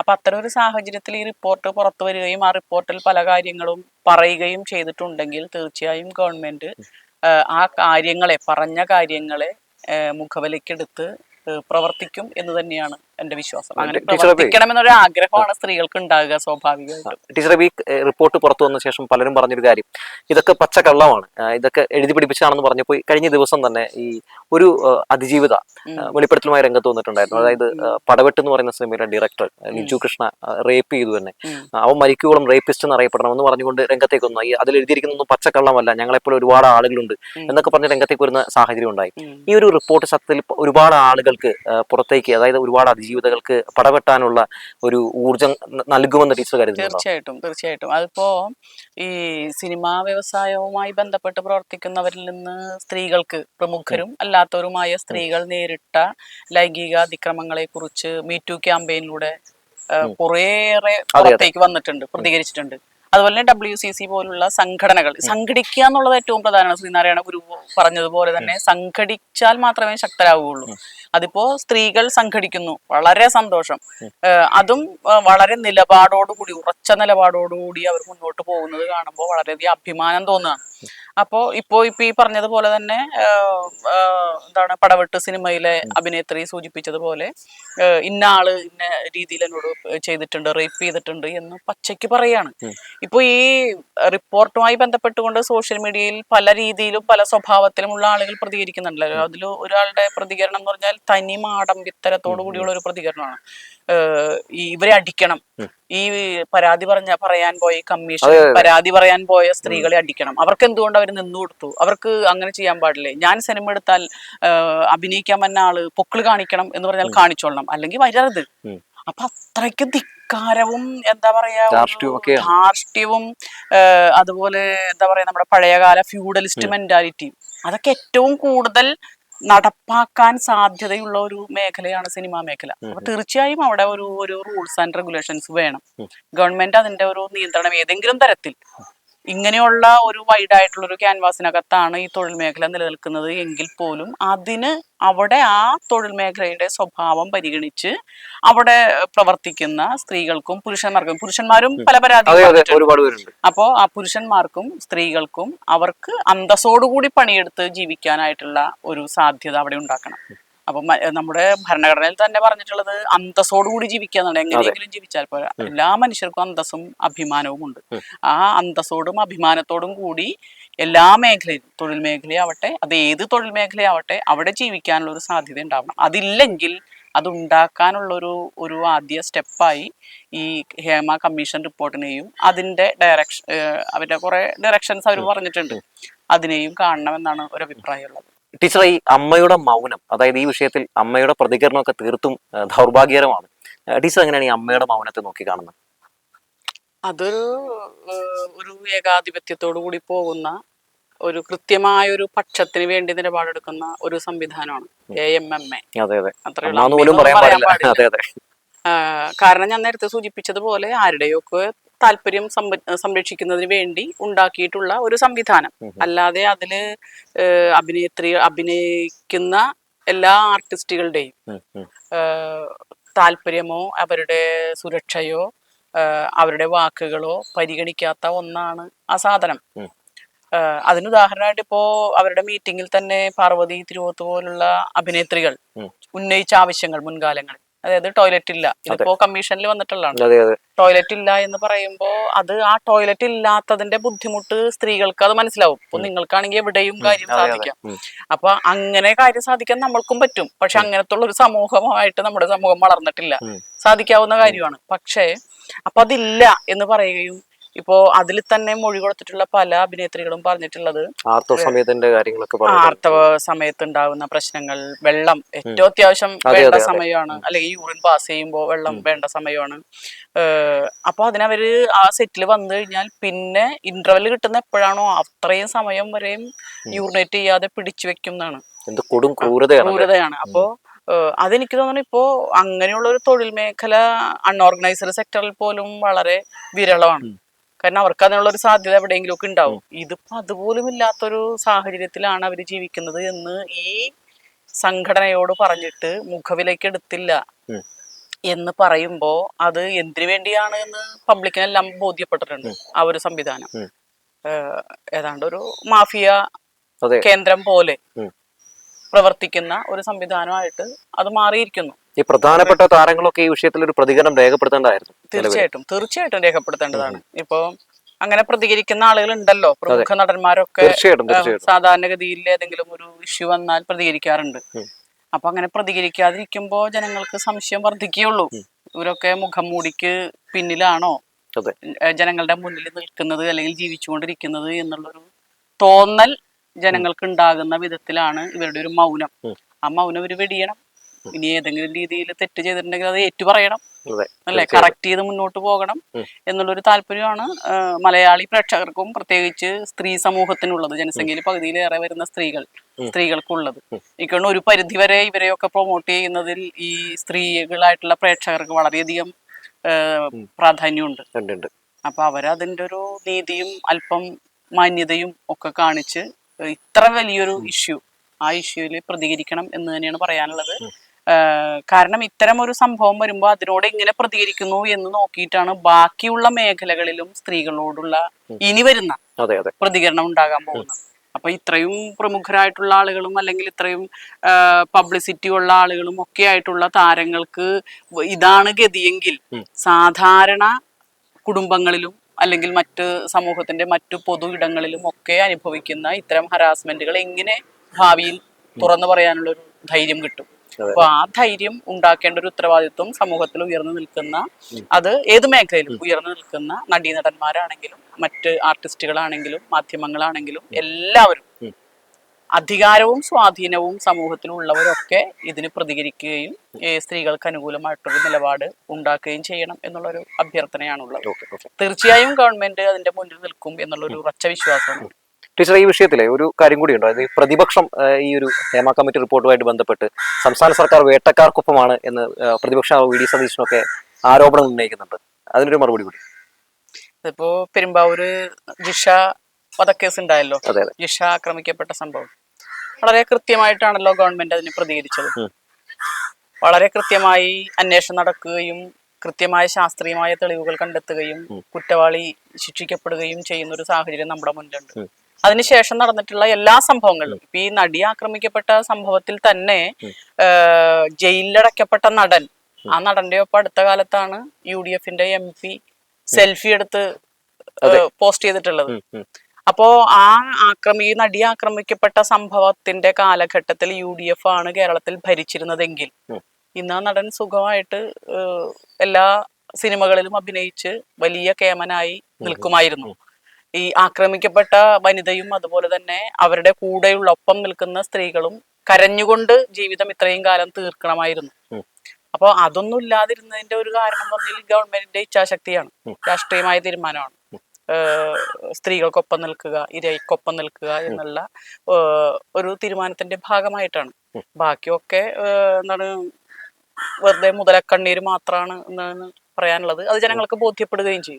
അപ്പൊ അത്തരം ഒരു സാഹചര്യത്തിൽ ഈ റിപ്പോർട്ട് പുറത്തു വരികയും ആ റിപ്പോർട്ടിൽ പല കാര്യങ്ങളും പറയുകയും ചെയ്തിട്ടുണ്ടെങ്കിൽ തീർച്ചയായും ഗവൺമെന്റ് ആ, കാര്യങ്ങളെ പറഞ്ഞ കാര്യങ്ങളെ മുഖവിലക്കെടുത്ത് പ്രവർത്തിക്കും എന്ന് തന്നെയാണ് എന്റെ വിശ്വാസം. അങ്ങനെ എന്നൊരു ആഗ്രഹമാണ് സ്ത്രീകൾക്ക് ഉണ്ടാകുക സ്വാഭാവികമായിട്ടും. ടീച്ചർ ഈ റിപ്പോർട്ട് പുറത്തു വന്ന ശേഷം പലരും പറഞ്ഞൊരു കാര്യം. ഇതൊക്കെ പച്ച കള്ളമാണ് ഇതൊക്കെ എഴുതി പിടിപ്പിച്ചാണെന്ന് പറഞ്ഞപ്പോൾ കഴിഞ്ഞ ദിവസം തന്നെ ഈ ഒരു അതിജീവിത. വെളിപ്പെടുത്തലുമായി രംഗത്ത് വന്നിട്ടുണ്ടായിരുന്നു. അതായത് പടവെട്ട് എന്ന് പറയുന്ന സിനിമയുടെ ഡയറക്ടർ ലിജു കൃഷ്ണ റേപ്പ് ചെയ്തു തന്നെ. അവൻ മരിക്കുവോളം റേപ്പിസ്റ്റ് എന്ന് അറിയപ്പെടണമെന്ന് പറഞ്ഞുകൊണ്ട് രംഗത്തേക്ക് വന്നു ഈ അതിൽ എഴുതിയിരിക്കുന്നൊന്നും പച്ചക്കള്ളമല്ല ഞങ്ങളെപ്പോലെ ഒരുപാട് ആളുകളുണ്ട് എന്നൊക്കെ പറഞ്ഞ് രംഗത്തേക്ക് വരുന്ന സാഹചര്യം ഉണ്ടായി ഈ ഒരു റിപ്പോർട്ട് സത്യത്തിൽ ഒരുപാട് ആളുകൾക്ക് പുറത്തേക്ക് അതായത് ഒരുപാട് അതിജീവിതകൾക്ക് പടവെട്ടാനുള്ള ഒരു ഊർജം നൽകുമെന്ന് ടീച്ചർ കരുതുന്നു തീർച്ചയായിട്ടും തീർച്ചയായിട്ടും. അതിപ്പോ ഈ സിനിമാ വ്യവസായവുമായി ബന്ധപ്പെട്ട് പ്രവർത്തിക്കുന്നവരിൽ നിന്ന് സ്ത്രീകൾക്ക് പ്രമുഖരും അല്ലാത്തവരുമായ സ്ത്രീകൾ നേരിട്ട ലൈംഗിക അതിക്രമങ്ങളെ കുറിച്ച് മീറ്റു ക്യാമ്പയിനിലൂടെ കുറേയേറെ പുറത്തേക്ക് വന്നിട്ടുണ്ട് പ്രതികരിച്ചിട്ടുണ്ട്. അതുപോലെ തന്നെ ഡബ്ല്യു സി സി പോലുള്ള സംഘടനകൾ. സംഘടിക്കുക എന്നുള്ളത് ഏറ്റവും പ്രധാനമാണ്. ശ്രീനാരായണ ഗുരു പറഞ്ഞതുപോലെ തന്നെ സംഘടിച്ചാൽ മാത്രമേ ശക്തരാകുകയുള്ളൂ അതിപ്പോ സ്ത്രീകൾ സംഘടിക്കുന്നു. വളരെ സന്തോഷം. അതും വളരെ നിലപാടോടുകൂടി ഉറച്ച നിലപാടോടുകൂടി അവർ മുന്നോട്ട് പോകുന്നത് കാണുമ്പോൾ വളരെയധികം അഭിമാനം തോന്നുകയാണ്. അപ്പോ ഇപ്പോ ഇപ്പൊ ഈ പറഞ്ഞതുപോലെ തന്നെ എന്താണ് പടവെട്ട് സിനിമയിലെ അഭിനേത്രി സൂചിപ്പിച്ചതുപോലെ ഇന്ന ആൾ ഇന്ന രീതിയിൽ എന്നോട് ചെയ്തിട്ടുണ്ട് റേപ്പ് ചെയ്തിട്ടുണ്ട് എന്ന് പച്ചയ്ക്ക് പറയാണ്. ഇപ്പൊ ഈ റിപ്പോർട്ടുമായി ബന്ധപ്പെട്ടുകൊണ്ട് സോഷ്യൽ മീഡിയയിൽ പല രീതിയിലും പല സ്വഭാവത്തിലുമുള്ള ആളുകൾ പ്രതികരിക്കുന്നുണ്ടല്ലോ. അതിൽ ഒരാളുടെ പ്രതികരണം എന്ന് പറഞ്ഞാൽ തനി മാടമ്പിത്തരത്തോടു കൂടിയുള്ള ഒരു പ്രതികരണമാണ്. ഇവരെ അടിക്കണം. ഈ പരാതി പറഞ്ഞ പറയാൻ പോയ കമ്മീഷൻ പരാതി പറയാൻ പോയ സ്ത്രീകളെ അടിക്കണം. അവർക്ക് എന്തുകൊണ്ട് അവർ നിന്നു കൊടുത്തു? അവർക്ക് അങ്ങനെ ചെയ്യാൻ പാടില്ലേ? ഞാൻ സിനിമ എടുത്താൽ അഭിനയിക്കാൻ വന്ന ആൾ പൊക്കിൾ കാണിക്കണം എന്ന് പറഞ്ഞാൽ കാണിച്ചോളണം. അല്ലെങ്കിൽ വരരുത്. അപ്പൊ അത്രയ്ക്ക് ധിക്കാരവും എന്താ പറയാ ധാർഷ്ട്യവും അതുപോലെ എന്താ പറയാ നമ്മുടെ പഴയകാല ഫ്യൂഡലിസ്റ്റ് മെന്റാലിറ്റി. അതൊക്കെ ഏറ്റവും കൂടുതൽ നടപ്പാക്കാൻ സാധ്യതയുള്ള ഒരു മേഖലയാണ് സിനിമാ മേഖല. അപ്പൊ തീർച്ചയായും അവിടെ ഒരു ഒരു റൂൾസ് ആൻഡ് റെഗുലേഷൻസ് വേണം. ഗവൺമെന്റ് അതിന്റെ ഒരു നിയന്ത്രണം ഏതെങ്കിലും തരത്തിൽ ഇങ്ങനെയുള്ള ഒരു വൈഡ് ആയിട്ടുള്ള ഒരു ക്യാൻവാസിനകത്താണ് ഈ തൊഴിൽ മേഖല നിലനിൽക്കുന്നത് എങ്കിൽ പോലും അതിന് അവിടെ ആ തൊഴിൽ മേഖലയുടെ സ്വഭാവം പരിഗണിച്ച് അവിടെ പ്രവർത്തിക്കുന്ന സ്ത്രീകൾക്കും പുരുഷന്മാർക്കും പുരുഷന്മാരും പല പരാതി അപ്പോൾ ആ പുരുഷന്മാർക്കും സ്ത്രീകൾക്കും അവർക്ക് അന്തസ്സോടുകൂടി പണിയെടുത്ത് ജീവിക്കാനായിട്ടുള്ള ഒരു സാധ്യത അവിടെ ഉണ്ടാക്കണം. അപ്പൊ നമ്മുടെ ഭരണഘടനയിൽ തന്നെ പറഞ്ഞിട്ടുള്ളത് അന്തസ്സോടുകൂടി ജീവിക്കാന്നാണ് എങ്ങനെയെങ്കിലും ജീവിച്ചാൽ പോരാ. എല്ലാ മനുഷ്യർക്കും അന്തസ്സും അഭിമാനവും ഉണ്ട്. ആ അന്തസ്സോടും അഭിമാനത്തോടും കൂടി എല്ലാ മേഖലയിലും തൊഴിൽ മേഖലയാവട്ടെ അത് ഏത് തൊഴിൽ മേഖലയാവട്ടെ അവിടെ ജീവിക്കാനുള്ള ഒരു സാധ്യത ഉണ്ടാവണം. അതില്ലെങ്കിൽ അത് ഉണ്ടാക്കാനുള്ള ഒരു ഒരു ആദ്യ സ്റ്റെപ്പായി ഈ ഹേമ കമ്മീഷൻ റിപ്പോർട്ടിനെയും അതിന്റെ ഡയറക്ഷൻ അവരുടെ കുറെ ഡയറക്ഷൻസ് അവർ പറഞ്ഞിട്ടുണ്ട്. അതിനെയും കാണണമെന്നാണ് ഒരു അഭിപ്രായമുള്ളത് ടീച്ചർ ഈ അമ്മയുടെ മൗനം അതായത് ഈ വിഷയത്തിൽ അമ്മയുടെ പ്രതികരണമൊക്കെ തീർത്തും ദൗർഭാഗ്യകരമാണ്. ടീച്ചർ എങ്ങനെയാണ് ഈ അമ്മയുടെ മൗനത്തെ നോക്കി കാണുന്നത്? അതൊരു ഒരു ഏകാധിപത്യത്തോടു കൂടി പോകുന്ന ഒരു കൃത്യമായ ഒരു പക്ഷത്തിന് വേണ്ടി നിലപാടെടുക്കുന്ന ഒരു സംവിധാനമാണ് എ എം എം എ കാരണം ഞാൻ നേരത്തെ സൂചിപ്പിച്ചതുപോലെ ആരുടെയൊക്കെ താല്പര്യം സംര- സംരക്ഷിക്കുന്നതിന് വേണ്ടി ഉണ്ടാക്കിയിട്ടുള്ള ഒരു സംവിധാനം. അല്ലാതെ അതിൽ അഭിനേത്രി അഭിനയിക്കുന്ന എല്ലാ ആർട്ടിസ്റ്റുകളുടെയും. താല്പര്യമോ അവരുടെ സുരക്ഷയോ അവരുടെ വാക്കുകളോ പരിഗണിക്കാത്ത ഒന്നാണ് ആ സാധനം. അതിനുദാഹരണമായിട്ട് അതിന് ഉദാഹരണമായിട്ട് ഇപ്പോ അവരുടെ മീറ്റിംഗിൽ തന്നെ പാർവതി തിരുവോത്ത് പോലുള്ള അഭിനേത്രികൾ ഉന്നയിച്ച ആവശ്യങ്ങൾ മുൻകാലങ്ങളിൽ. അതായത് ടോയ്ലറ്റ് ഇല്ല. ഇതിപ്പോ കമ്മീഷനിൽ വന്നിട്ടുള്ളതാണ്. ടോയ്ലറ്റ് ഇല്ല എന്ന് പറയുമ്പോൾ അത് ആ ടോയ്ലറ്റ് ഇല്ലാത്തതിന്റെ ബുദ്ധിമുട്ട് സ്ത്രീകൾക്ക് അത് മനസ്സിലാവും. ഇപ്പൊ നിങ്ങൾക്കാണെങ്കിൽ എവിടെയും കാര്യം. സാധിക്കാം. അപ്പൊ അങ്ങനെ കാര്യം സാധിക്കാൻ നമ്മൾക്കും പറ്റും. പക്ഷെ അങ്ങനത്തെ ഉള്ള ഒരു സമൂഹമായിട്ട് നമ്മുടെ സമൂഹം വളർന്നിട്ടില്ല. സാധിക്കാവുന്ന കാര്യമാണ്. പക്ഷേ അപ്പൊ അതില്ല എന്ന് പറയുകയും ഇപ്പോ അതിൽ തന്നെ മൊഴി കൊടുത്തിട്ടുള്ള പല അഭിനേത്രികളും പറഞ്ഞിട്ടുള്ളത്. ആർത്തവ സമയത്തിന്റെ കാര്യങ്ങളൊക്കെ ആർത്തവ സമയത്ത് ഉണ്ടാകുന്ന പ്രശ്നങ്ങൾ വെള്ളം ഏറ്റവും അത്യാവശ്യം വേണ്ട. സമയമാണ്. അല്ലെങ്കിൽ യൂറിൻ പാസ് ചെയ്യുമ്പോൾ വെള്ളം വേണ്ട സമയമാണ്. അപ്പൊ അതിനവര് ആ സെറ്റിൽ വന്നു കഴിഞ്ഞാൽ പിന്നെ ഇന്റർവെൽ കിട്ടുന്ന എപ്പോഴാണോ അത്രയും സമയം വരെയും യൂറിനേറ്റ് ചെയ്യാതെ പിടിച്ചു വെക്കും എന്നാണ് കൊടും ക്രൂരതയാണ്. അപ്പോ അതെനിക്ക് തോന്നുന്നു ഇപ്പോ അങ്ങനെയുള്ള ഒരു തൊഴിൽ മേഖല അൺഓർഗനൈസ്ഡ് സെക്ടറിൽ പോലും വളരെ വിരളമാണ്. കാരണം അവർക്ക് അതിനുള്ള ഒരു സാധ്യത എവിടെയെങ്കിലും ഒക്കെ ഉണ്ടാവും ഇതിപ്പോ അതുപോലും ഇല്ലാത്തൊരു സാഹചര്യത്തിലാണ് അവർ ജീവിക്കുന്നത് എന്ന് ഈ സംഘടനയോട് പറഞ്ഞിട്ട് മുഖവിലേക്ക് എടുത്തില്ല എന്ന് പറയുമ്പോ അത് എന്തിനു വേണ്ടിയാണ് എന്ന് പബ്ലിക്കിനെല്ലാം ബോധ്യപ്പെട്ടിട്ടുണ്ട് ആ ഒരു സംവിധാനം. ഏതാണ്ട് ഒരു മാഫിയ കേന്ദ്രം പോലെ. പ്രവർത്തിക്കുന്ന ഒരു സംവിധാനമായിട്ട് അത് മാറിയിരിക്കുന്നു. ഈ പ്രധാനപ്പെട്ട താരങ്ങളൊക്കെ ഈ വിഷയത്തിൽ ഒരു പ്രതികരണം രേഖപ്പെടുത്തേണ്ടതായിരുന്നു തീർച്ചയായിട്ടും തീർച്ചയായിട്ടും രേഖപ്പെടുത്തേണ്ടതാണ്. ഇപ്പോ അങ്ങനെ പ്രതികരിക്കുന്ന ആളുകൾ ഉണ്ടല്ലോ പ്രമുഖ നടന്മാരൊക്കെ സാധാരണഗതിയിൽ ഏതെങ്കിലും ഒരു ഇഷ്യൂ വന്നാൽ പ്രതികരിക്കാറുണ്ട്. അപ്പൊ അങ്ങനെ പ്രതികരിക്കാതിരിക്കുമ്പോ ജനങ്ങൾക്ക് സംശയം വർദ്ധിക്കുകയുള്ളൂ. ഇവരൊക്കെ മുഖം മൂടിക്ക് പിന്നിലാണോ? ജനങ്ങളുടെ മുന്നിൽ നിൽക്കുന്നത് അല്ലെങ്കിൽ ജീവിച്ചുകൊണ്ടിരിക്കുന്നത് എന്നുള്ളൊരു തോന്നൽ ജനങ്ങൾക്ക് ഉണ്ടാകുന്ന വിധത്തിലാണ് ഇവരുടെ ഒരു മൗനം. ആ മൗനം ഇവർ വെടിയണം. ഇനി ഏതെങ്കിലും രീതിയിൽ തെറ്റ് ചെയ്തിട്ടുണ്ടെങ്കിൽ അത് ഏറ്റുപറയണം. പറയണം അല്ലെ? കറക്റ്റ് ചെയ്ത് മുന്നോട്ട് പോകണം. എന്നുള്ളൊരു താല്പര്യമാണ് മലയാളി പ്രേക്ഷകർക്കും പ്രത്യേകിച്ച് സ്ത്രീ സമൂഹത്തിനുള്ളത്. ജനസംഖ്യയിൽ പകുതിയിലേറെ വരുന്ന സ്ത്രീകൾ. സ്ത്രീകൾക്കുള്ളത്. ഇക്കൊണ്ട് ഒരു പരിധിവരെ ഇവരെയൊക്കെ പ്രൊമോട്ട് ചെയ്യുന്നതിൽ ഈ സ്ത്രീകളായിട്ടുള്ള പ്രേക്ഷകർക്ക് വളരെയധികം പ്രാധാന്യമുണ്ട്. അപ്പൊ അവരതിന്റെ ഒരു നീതിയും അല്പം മാന്യതയും ഒക്കെ കാണിച്ച് ഇത്ര വലിയൊരു ഇഷ്യൂ ആ ഇഷ്യൂവിൽ പ്രതികരിക്കണം എന്ന് തന്നെയാണ് പറയാനുള്ളത്. കാരണം ഇത്തരം ഒരു സംഭവം വരുമ്പോൾ അതിനോട് എങ്ങനെ പ്രതികരിക്കുന്നു എന്ന് നോക്കിയിട്ടാണ് ബാക്കിയുള്ള മേഖലകളിലും സ്ത്രീകളോടുള്ള ഇനി വരുന്ന പ്രതികരണം ഉണ്ടാകാൻ പോകുന്നത്. അപ്പൊ ഇത്രയും പ്രമുഖരായിട്ടുള്ള ആളുകളും അല്ലെങ്കിൽ ഇത്രയും പബ്ലിസിറ്റി ഉള്ള ആളുകളും ഒക്കെ ആയിട്ടുള്ള താരങ്ങൾക്ക് ഇതാണ് ഗതിയെങ്കിൽ സാധാരണ കുടുംബങ്ങളിലും അല്ലെങ്കിൽ മറ്റ് സമൂഹത്തിന്റെ മറ്റു പൊതു ഇടങ്ങളിലും ഒക്കെ അനുഭവിക്കുന്ന ഇത്തരം ഹരാസ്മെന്റുകൾ എങ്ങനെ ഭാവിയിൽ തുറന്നു പറയാനുള്ള ഒരു ധൈര്യം കിട്ടും. അപ്പൊ ആ ധൈര്യം ഉണ്ടാക്കേണ്ട ഒരു ഉത്തരവാദിത്വം സമൂഹത്തിൽ ഉയർന്നു നിൽക്കുന്ന അത് ഏത് മേഖലയിലും ഉയർന്നു നിൽക്കുന്ന നടീനടന്മാരാണെങ്കിലും മറ്റ് ആർട്ടിസ്റ്റുകളാണെങ്കിലും മാധ്യമങ്ങളാണെങ്കിലും എല്ലാവരും. അധികാരവും സ്വാധീനവും സമൂഹത്തിലുള്ളവരൊക്കെ ഇതിന് പ്രതികരിക്കുകയും സ്ത്രീകൾക്ക് അനുകൂലമായിട്ടൊരു നിലപാട് ഉണ്ടാക്കുകയും ചെയ്യണം എന്നുള്ളൊരു അഭ്യർത്ഥനയാണുള്ളത്. തീർച്ചയായും ഗവൺമെന്റ് അതിന്റെ മുന്നിൽ നിൽക്കും എന്നുള്ളൊരു ഉറച്ച വിശ്വാസമാണ്. ടീച്ചർ ഈ വിഷയത്തിലെ ഒരു കാര്യം കൂടി ഉണ്ടോ. അതായത് പ്രതിപക്ഷം ഈ ഒരു ഹേമ കമ്മിറ്റി റിപ്പോർട്ടുമായിട്ട് ബന്ധപ്പെട്ട് സംസ്ഥാന സർക്കാർ വേട്ടക്കാർക്കൊപ്പമാണ് എന്ന് പ്രതിപക്ഷ വി ഡി സതീശനൊക്കെ ആരോപണം ഉന്നയിക്കുന്നുണ്ട്. അതിനൊരു മറുപടി കൂടി. ഇതിപ്പോ പെരുമ്പാവൂര് ജിഷ വധക്കേസ് ഉണ്ടായല്ലോ ജിഷ ആക്രമിക്കപ്പെട്ട സംഭവം. വളരെ കൃത്യമായിട്ടാണല്ലോ ഗവൺമെന്റ് അതിന് പ്രതികരിച്ചത്. വളരെ കൃത്യമായി അന്വേഷണം നടക്കുകയും കൃത്യമായ ശാസ്ത്രീയമായ തെളിവുകൾ കണ്ടെത്തുകയും കുറ്റവാളി ശിക്ഷിക്കപ്പെടുകയും ചെയ്യുന്ന ഒരു സാഹചര്യം നമ്മുടെ മുന്നിലുണ്ട്. അതിനുശേഷം നടന്നിട്ടുള്ള എല്ലാ സംഭവങ്ങളും ഇപ്പൊ ഈ നടി ആക്രമിക്കപ്പെട്ട സംഭവത്തിൽ തന്നെ ജയിലിലടക്കപ്പെട്ട നടൻ. ആ നടന്റെ ഒപ്പം അടുത്ത കാലത്താണ് യു ഡി എഫിന്റെ എം പി സെൽഫി എടുത്ത് പോസ്റ്റ് ചെയ്തിട്ടുള്ളത്. അപ്പോ ആ ആക്രമി ഈ നടി ആക്രമിക്കപ്പെട്ട സംഭവത്തിന്റെ കാലഘട്ടത്തിൽ യു ഡി എഫ് ആണ് കേരളത്തിൽ ഭരിച്ചിരുന്നതെങ്കിൽ. ഇന്ന് ആ നടൻ സുഖമായിട്ട് എല്ലാ സിനിമകളിലും അഭിനയിച്ച് വലിയ കേമനായി നിൽക്കുമായിരുന്നു. ഈ ആക്രമിക്കപ്പെട്ട വനിതയും അതുപോലെ തന്നെ അവരുടെ കൂടെയുള്ള ഒപ്പം നിൽക്കുന്ന സ്ത്രീകളും കരഞ്ഞുകൊണ്ട് ജീവിതം ഇത്രയും കാലം തീർക്കണമായിരുന്നു. അപ്പോൾ അതൊന്നും ഇല്ലാതിരുന്നതിന്റെ ഒരു കാരണം എന്ന് പറഞ്ഞാൽ ഗവൺമെന്റിന്റെ ഇച്ഛാശക്തിയാണ്. രാഷ്ട്രീയമായ തീരുമാനമാണ്. സ്ത്രീകൾക്കൊപ്പം നിൽക്കുക ഇരയ്ക്കൊപ്പം നിൽക്കുക എന്നുള്ള ഒരു തീരുമാനത്തിന്റെ ഭാഗമായിട്ടാണ്. ബാക്കിയൊക്കെ എന്താണ് വെറുതെ മുതലക്കണ്ണീര് മാത്രമാണ് എന്നാണ് പറയാനുള്ളത്. അത് ജനങ്ങൾക്ക് ബോധ്യപ്പെടുകയും ചെയ്യും.